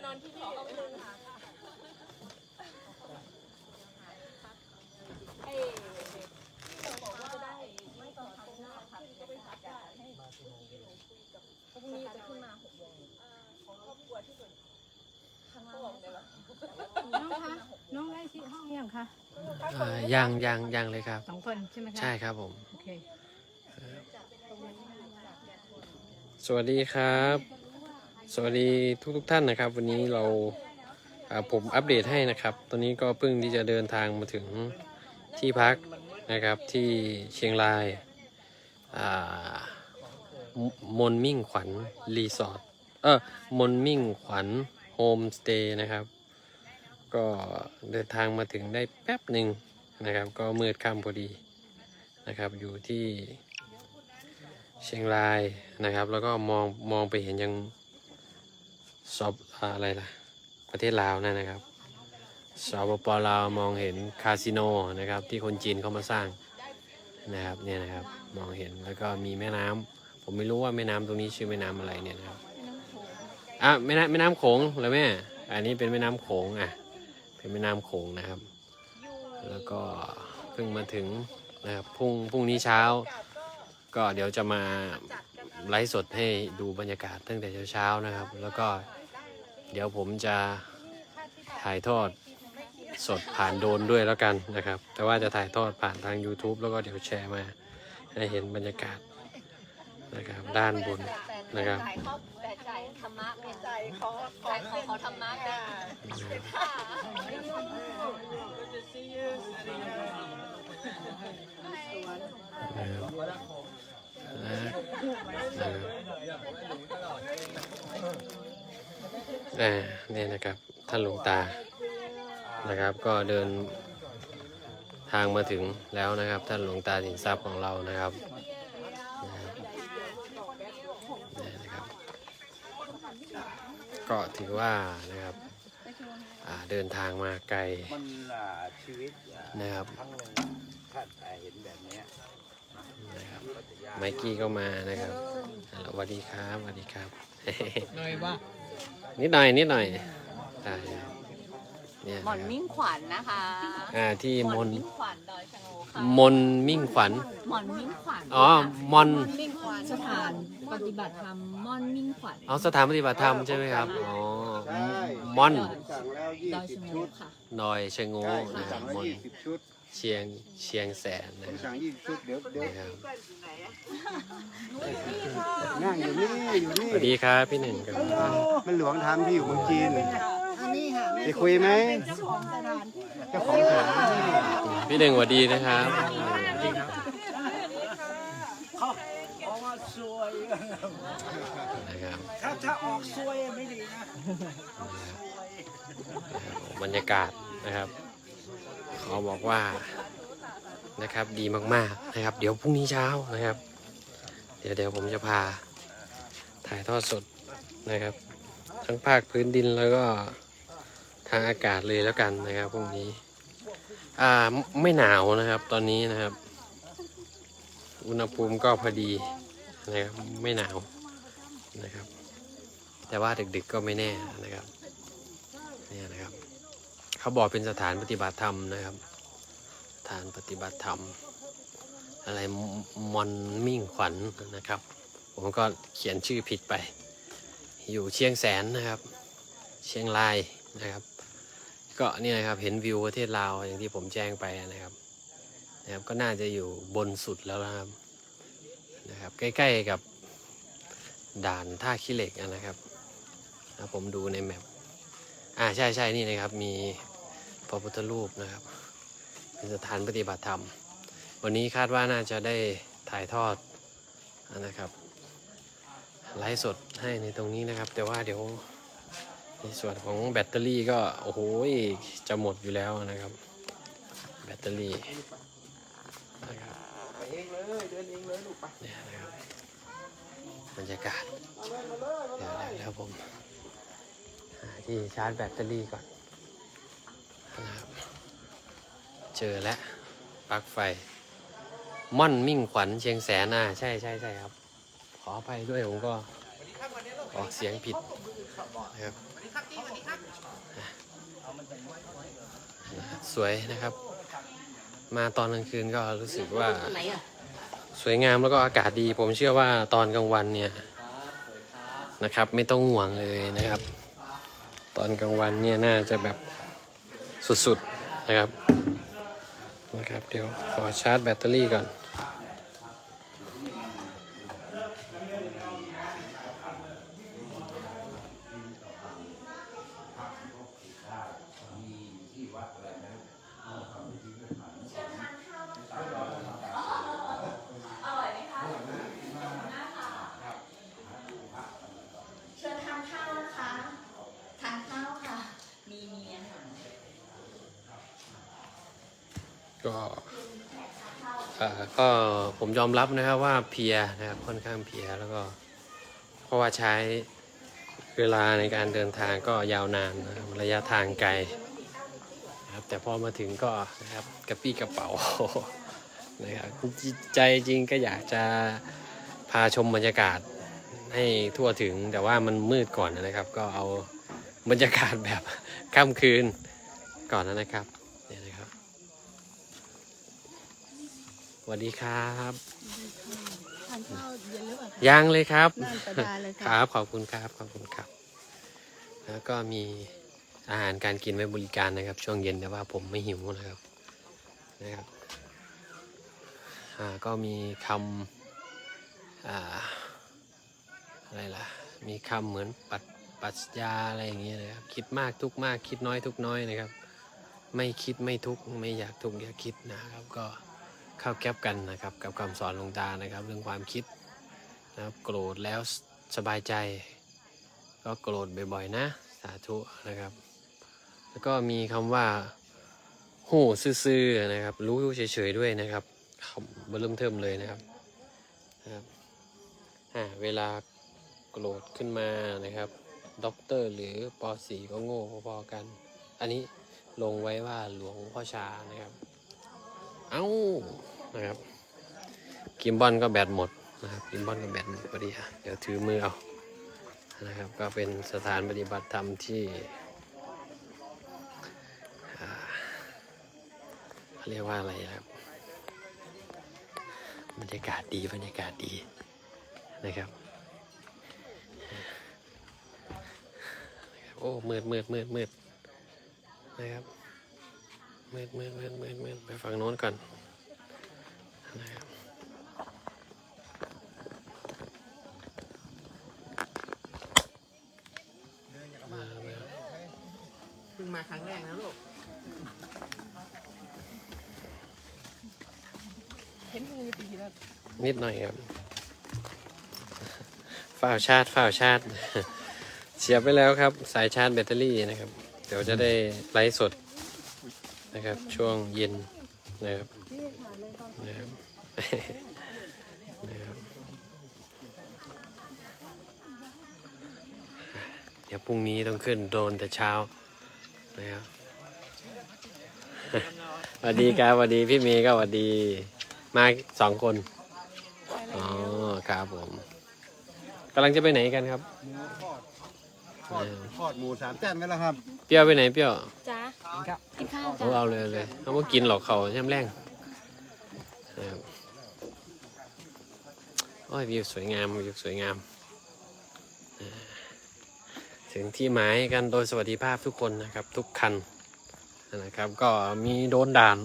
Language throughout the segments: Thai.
หรือเราจะนอนที่นี่ไอ้บอกว่าได้ไม่ตอนทำหน้าค่ะก็ไปพักได้พรุ่งนี้จะขึ้นมาหกโมงของครอบครัวที่สุดข้างล่างเลยเหรอน้องคะน้องได้ที่ห้องยังคะอ่ายังยังยังเลยครับ สองคนใช่ไหมคะใช่ครับผม โอเค สวัสดีครับ สวัสดีทุกทท่านนะครับ วันนี้เราาผมอัปเดตให้นะครับ ตอนนี้ก็เพิ่งที่จะเดินทางมาถึงที่พักนะครับที่เชียงรายามมนมิ่งขวัญรีสอร์ทเออมนมิ่งขวัญโฮมสเตย์นะครับ ก็เดินทางมาถึงได้แป๊บหนึ่งนะครับ ก็มืดค่ำพอดีนะครับอยู่ที่เชียงรายนะครับ แล้วก็มองมองไปเห็นยัง สอบอ่าอะไรล่ะ ประเทศลาวนั่นนะครับสปปลาวมองเห็นคาสิโนนะครับ ที่คนจีนเขามาสร้างนะครับเนี่ยนะครับมองเห็นแล้วก็มีแม่น้ำผมไม่รู้ว่าแม่น้ำตรงนี้ชื่อแม่น้ำอะไรเนี่ยนะครับอะแม่น้ำแม่น้ำโขงเหรอแม่ อันนี้เป็นแม่น้ำโขงอะเป็นแม่น้ำโขงนะครับ แล้วก็เพิ่งมาถึงนะครับพรุ่งพรุ่งนี้เช้า ก็เดี๋ยวจะมาไลฟ์สดให้ดูบรรยากาศตั้งแต่เช้าๆนะครับ แล้วก็ เดี๋ยวผมจะถ่ายทอดสดผ่านโดนด้วยแล้วกันนะครับ แต่ว่าจะถ่ายทอดผ่านทาง YouTube แล้วก็เดี๋ยวแชร์มาให้เห็นบรรยากาศนะครับด้านบนนะครับแต่จ่ายธรรมะเป็นจ่ายเขาเขาเขาธรรมะเป็นค่ะ อ่าเนี่ยนะครับท่านหลวงตานะครับ ก็เดินทางมาถึงแล้วนะครับ ท่านหลวงตาสินทรัพย์ของเรานะครับนะครับเนี่นะครับก็ถือว่านะครับเดินทางมาไกลนะครับครั้งหนึ่งถ้าแต่เห็นแบบเนี้ยนะครับก็จะยากไมกี้ก็มานะครับสวัสดีครับสวัสดีครับหน่อยว่า นิดหน่อยนิดหน่อยได้ครับเนี่ยหมอนมิ่งขวัญนะคะอ่าที่หมมอนนมิ่งขวัญดอยชะโงค่ะมนมิ่งขวัญหมอนมิ่งขวัญอ๋อมอนมิ่งขวัญสถานปฏิบัติธรรมม่อนมิ่งขวัญอ๋อสถานปฏิบัติธรรมใช่ไหมครับอ๋อใช่มอนสั่งแล้วยี่ดอยสิชะบโงชุดค่ะดอยชะโงใช่นะครัสั่บงแล้วมนยี่สิบชุด เชียงเชียงแสนนะผมครัสั่บงยี่สิบชุดเดี๋ยวเดี๋ยวนะครับนั่งอยู่นี่อยู่นี่สวัสดีครับพี่หนึ่งครับมันหลวงทำที่อยู่เมืองจีนอันนี้ค่ะไปคุยไหมเจ้าของสถานที่พี่หนึ่งสวัสดีนะครับเพราะว่าซวยนะครับถ้าถ้าออกซวยไม่ดีนะบรรยากาศนะครับ เขาบอกว่านะครับดีมากๆนะครับ เดี๋ยวพรุ่งนี้เช้านะครับ เดี๋ยวเดี๋ยวผมจะพาถ่ายทอดสดนะครับ ทั้งภาคพื้นดินแล้วก็ทางอากาศเลยแล้วกันนะครับพรุ่งนี้ อ่าไม่หนาวนะครับ ตอนนี้นะครับ อุณหภูมิก็พอดีนะครับไม่หนาวนะครับ แต่ว่าดึกๆก็ไม่แน่นะครับเนี่ยนะครับ เขาบอกเป็นสถานปฏิบัติธรรมนะครับ สถานปฏิบัติธรรม อะไรมอนมิ่งขวัญนะครับ ผมก็เขียนชื่อผิดไป อยู่เชียงแสนนะครับ เชียงรายนะครับ ก็เนี่ยครับเห็นวิวประเทศลาวอย่างที่ผมแจ้งไปนะครับนะครับก็น่าจะอยู่บนสุดแล้วนะครับนะครับใกล้ๆกับด่านท่าขี้เหล็กนะครับนะผมดูในแมปอ่าใช่ใช่นี่นะครับมี พระพุทธรูปนะครับ เป็นสถานปฏิบัติธรรม วันนี้คาดว่าน่าจะได้ถ่ายทอดนะครับไลฟ์สดให้ในตรงนี้นะครับ แต่ว่าเดี๋ยวในส่วนของแบตเตอรี่ก็ โอ้โหจะหมดอยู่แล้วนะครับ แบตเตอรี่นะครับไปเองเลยเดินเองเลยลูกไปเนี่ยนะครับบรรยากาศเดี๋ยวเดี๋ยวผมที่ชาร์จแบตเตอรี่ก่อน นะครับเจอแล้วปลั๊กไฟ ม่อนมิ่งขวัญเชียงแสนอะใช่ใช่ใช่ครับ ขออภัยด้วยผมก็ออกเสียงผิดนะครับสวยนะครับ มาตอนกลางคืนก็รู้สึกว่าสวยงามแล้วก็อากาศดี ผมเชื่อว่าตอนกลางวันเนี่ยนะครับ ไม่ต้องห่วงเลยนะครับ ตอนกลางวันเนี่ยน่าจะแบบ สุดๆนะครับนะครับ เดี๋ยวขอชาร์จแบตเตอรี่ก่อน เชิญทานข้าวนะคะ ทานข้าวค่ะ มีมีอาหาร ก็อ่าก็ผมยอมรับนะครับว่าเพียนะครับค่อนข้างเพียแล้วก็เพราะว่าใช้เวลาในการเดินทางก็ยาวนานนะระยะทางไกลนะครับแต่พอมาถึงก็นะครับกระปี้กระเป๋านะครับใจจริงก็อยากจะพาชมบรรยากาศให้ทั่วถึงแต่ว่ามันมืดก่อนนะครับ ก็เอาบรรยากาศแบบค่ำคืนก่อนนะครับ ส วัสดีครับทานข้าวเย็นหรือเปล่าคะยังเลยครับนั่นประดาเลยคค่ะรับขอบคุณครับขอบคุณครับ แล้วก็มีอาหารการกินไว้บริการนะครับ ช่วงเย็นแต่ว่าผมไม่หิวนะครับนะครับอ่าก็มีคำอ่าอะไรล่ะมีคำเหมือนปัดปรัชญาอะไรอย่างเงี้ยนะครับคิดมากทุกข์มากคิดน้อยทุกข์น้อยนะครับ ไม่คิดไม่ทุกข์ไม่อยากทุกข์อยากคิดนะครับ ก็เข้าแก๊บกันนะครับ กับคำสอนหลวงตานะครับ เรื่องความคิดนะครับ โกรธแล้วสบายใจ ก็โกรธบ่อยๆนะสาธุนะครับ แล้วก็มีคำว่าหูซื่อๆนะครับ รู้เฉยๆด้วยนะครับคำเริ่มเทิมเลยนะครับนะครับเวลาโกรธขึ้นมานะครับด็อกเตอร์หรือป .4 ก็โง่พอๆกัน อันนี้ลงไว้ว่าหลวงพ่อชานะครับ เอ้า นะครับกิมบอลก็แบตหมดนะครับกิมบอลก็แบตหมดพอดีเดี๋ยวถือมือเอานะครับ ก็เป็นสถานปฏิบัติธรรมที่เขาเรียกว่าอะไรครับ บรรยากาศดีบรรยากาศดีนะครับโอ้มืดมืดมืดมืดนะครับมืดมืดมืดมืดมืดไปฝั่งโน้นก่อนนะครับ มามา เพิ่งมาครั้งแรกนะลูกเข็นิดหน่อยครับฝ้าวชาร์จฝ้าวชาร์จ เสียบไปแล้วครับ สายชาร์จแบตเตอรี่นะครับ เดี๋ยวจะได้ไลฟ์สดนะครับ ช่วงเย็นนะครับ เดี๋ยวพรุ่งนี้ต้องขึ้นโดรนแต่เช้านะครับสวัสดีครับสวัสดีพี่เมย์ก็สวัสดี มาสองคน อ๋อ ครับผมกำลังจะไปไหนกันครับหมูทอดทเออดอทอดหมูสามแต้มไหมล่ะครับ เปรี้ยวไปไหนเปรี้ยวจ้าครับกินข้าวเอาจ้าเอาเลยเลย เอามากินหรอกเขาใช่ไหมแรงนะครับ โอ้ยวิวสวยงามวิวสวยงาม ถึงที่หมายกันโดยสวัสดิภาพทุกคนนะครับทุกคันนะครับ ก็มีโดนด่าน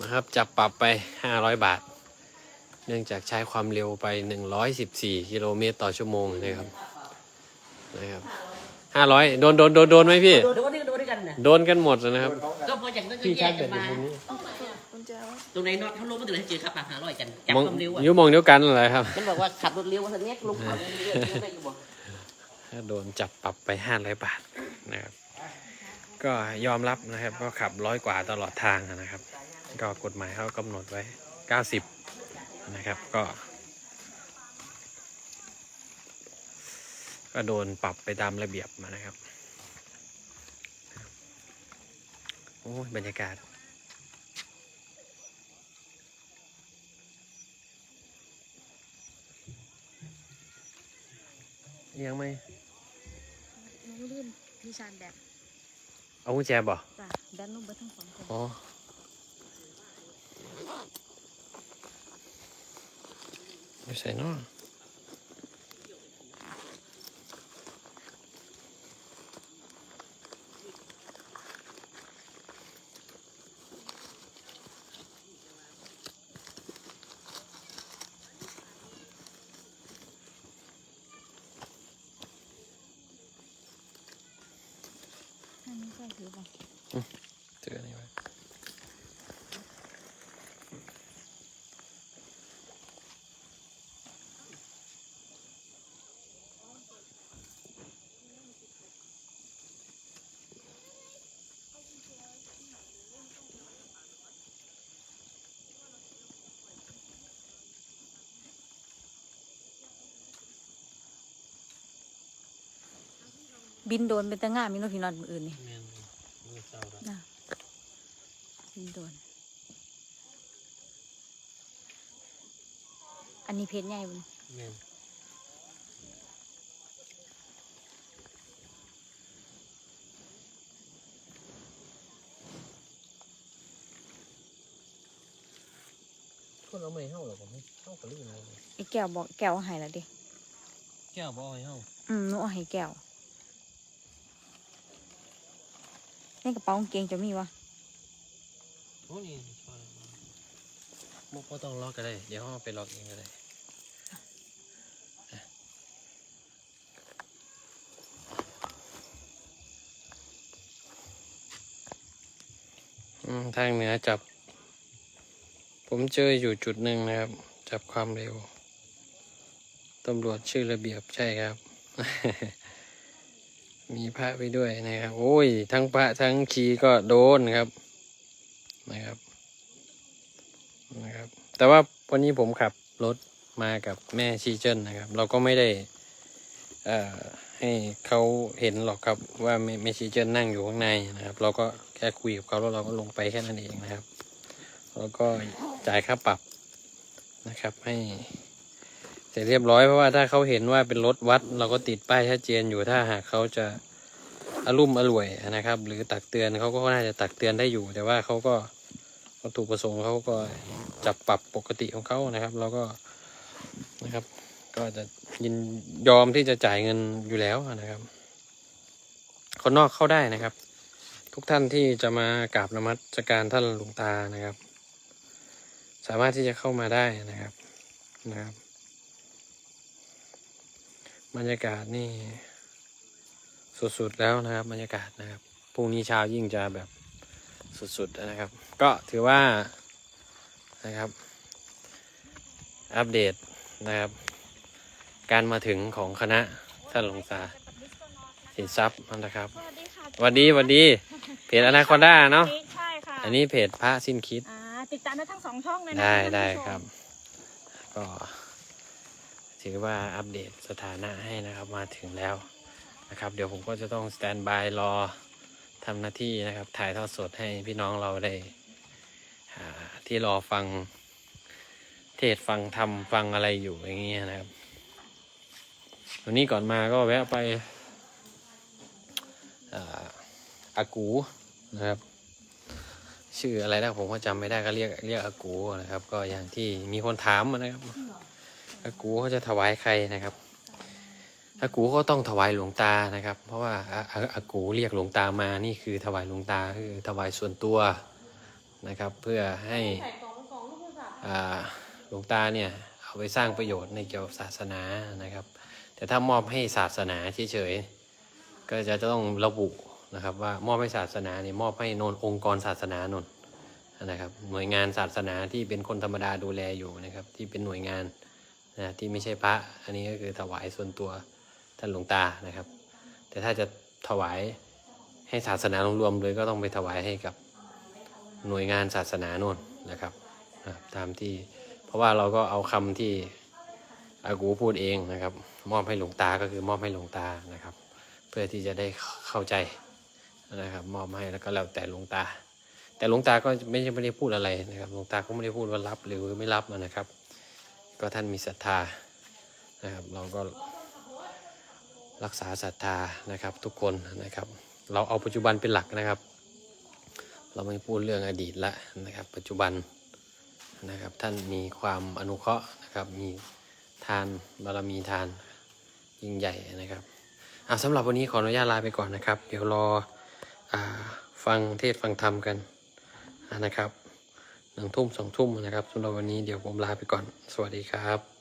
นะครับจับปรับไป 500 บาท เนื่องจากใช้ความเร็วไป 114 กิโลเมตรต่อชั่วโมงนะครับนะครับ500 โดนโดนโดนโดนไหมพี่ โดนกันหมดนะครับ ก็พอจากนั้นก็แยกร์จแบกันมา ตรงนี้ตรงไหนน็อตเขาลงมาถึงไหนเจอครับหาร้อยกันจับมองความเร็วอะอยุมองเดียวกันเลยครับ มันบอกว่าขับรถเร็วว่าสักเนี้ยลงเขาเรื่อยๆได้อยู่บ่ถ้าโดนจับปรับไปห้าร้อยบาทนะครับก็ยอมรับนะครับก็ขับร้อยกว่าตลอดทางนะครับ ก็กฎหมายเขากำหนดไว้เก้าสิบนะครับก็ ก็โดนปรับไปตามระเบียบมานะครับ โอ้ยบรรยากาศ ยังไม่หนูลืมมีชานแบบเอากุญแจบ่จ้ะแบนนุ่มเบิดทั้งสองคนอ๋ออยู่ใส่เนออั นนี้ก็ถือว่าเจอนี่ไว้บินโดนเป็นตะง่ามีโนพี่นอนมืออื่นนี่ แม่นมือเศร้าแล้ว นะ บินโดน อันนี้เพชรใหญ่บุญแม่นคนเอาไม่เฮาหรอกผมเฮาก็ลืมเลยไอ้แก้วบอกแก้วเอาให้และดิ แก้วบ่เอาให้เฮาอืมหนูเอาให้แก้วในกระเป๋ากางเกงจะมีวะ โอ้นี่ชอบมุกก็ต้องล็อกก็ได้ เดี๋ยวเฮาไปล็อกเองก็ได้ทางเหนือจับ ผมเจออยู่จุดหนึ่งนะครับ จับความเร็วตำรวจชื่อระเบียบใช่ครับ มีพระไปด้วยนะครับ โอ้ย ทั้งพระทั้งคีก็โดนครับ นะครับนะครับ แต่ว่าวันนี้ผมขับรถมากับแม่ชีเจ้นนะครับ เราก็ไม่ได้ให้เขาเห็นหรอกครับว่าแม่ชีเจ้นนั่งอยู่ข้างในนะครับ เราก็แค่คุยกับเขาแล้วเราก็ลงไปแค่นั้นเองนะครับ แล้วก็จ่ายค่าปรับนะครับ ให้เสร็จเรียบร้อยเพราะว่าถ้าเขาเห็นว่าเป็นรถวัด เราก็ติดป้ายชัดเจนอยู่ถ้าหากเขาจะอารมุ่มอร่วยนะครับ หรือตักเตือนเขาก็น่าจะตักเตือนได้อยู่ แต่ว่าเขาก็ วัตถุประสงค์เขาก็จับปรับปกติของเขานะครับเราก็นะครับ ก็จะยินยอมที่จะจ่ายเงินอยู่แล้วนะครับ คนนอกเข้าได้นะครับ ทุกท่านที่จะมากราบนมัสการท่านหลวงตานะครับ สามารถที่จะเข้ามาได้นะครับนะครับบรรยากาศนี่สุดๆแล้วนะครับ บรรยากาศนะครับพรุ่งนี้เช้ายิ่งจะแบบ สุดๆนะครับ ก็ถือว่านะครับ อัปเดตนะครับ การมาถึงของคณะท่านหลวงตาสินทรัพย์นะครับสวัสดีค่ะหวัสดีหวัสดีเพจอนาคอนด้าเนาะใช่ค่ะอันนี้เพจพระสิ้นคิดอ่าติดตามได้ทั้งสองช่องเลยนะได้ท่านผู้ชมได้ครับ ก็ถือว่าอัปเดตสถานะให้นะครับมาถึงแล้วนะครับ เดี๋ยวผมก็จะต้องสแตนบายรอ ทำหน้าที่นะครับ ถ่ายทอดสดให้พี่น้องเราได้ที่รอฟังเทศฟังธรรมฟังอะไรอยู่อย่างเงี้ยนะครับ วันนี้ก่อนมาก็แวะไปอากูนะครับ ชื่ออะไรนะผมก็จำไม่ได้ก็เรียกเรียกอากูนะครับ ก็อย่างที่มีคนถามนะครับอากูเขาจะถวายใครนะครับ อากูก็ต้องถวายหลวงตานะครับ เพราะว่าอาอาอากูเรียกหลวงตามานี่คือถวายหลวงตาคือถวายส่วนตัวนะครับ เพื่อให้อ่าหลวงตาเนี่ยเอาไปสร้างประโยชน์ในเกี่ยวกับศาสนานะครับ แต่ถ้ามอบให้ศาสนาเฉยๆก็จะต้องระบุนะครับ ว่ามอบให้ศาสนาเนี่ยมอบให้นนองค์กรศาสนานนนะครับ หน่วยงานศาสนาที่เป็นคนธรรมดาดูแลอยู่นะครับ ที่เป็นหน่วยงานนะที่ไม่ใช่พระ อันนี้ก็คือถวายส่วนตัว ท่านหลวงตานะครับ แต่ถ้าจะถวายให้ศาสนารวมๆเลยก็ต้องไปถวายให้กับหน่วยงานศาสนาโน่นนะครับตามที่เพราะว่าเราก็เอาคำที่อากูพูดเองนะครับ มอบให้หลวงตาก็คือมอบให้หลวงตานะครับ เพื่อที่จะได้เข้าใจนะครับมอบให้แล้วก็แล้วแต่หลวงตา แต่หลวงตาก็ไม่ใช่ไม่ได้พูดอะไรนะครับหลวงตาก็ไม่ได้พูดว่ารับหรือไม่รับนะครับ ก็ท่านมีศรัทธานะครับ เราก็ รักษาศรัทธานะครับทุกคนนะครับ เราเอาปัจจุบันเป็นหลักนะครับ เราไม่พูดเรื่องอดีตละนะครับ ปัจจุบันนะครับท่านมีความอนุเคราะห์นะครับ มีทานบารมีทานยิ่งใหญ่นะครับอะสำหรับวันนี้ขออนุญาตลาไปก่อนนะครับ เดี๋ยวรออฟังเทศฟังธรรมกันนะครับหนึ่งทุ่มสองทุ่มนะครับสำหรับวันนี้เดี๋ยวผมลาไปก่อน สวัสดีครับ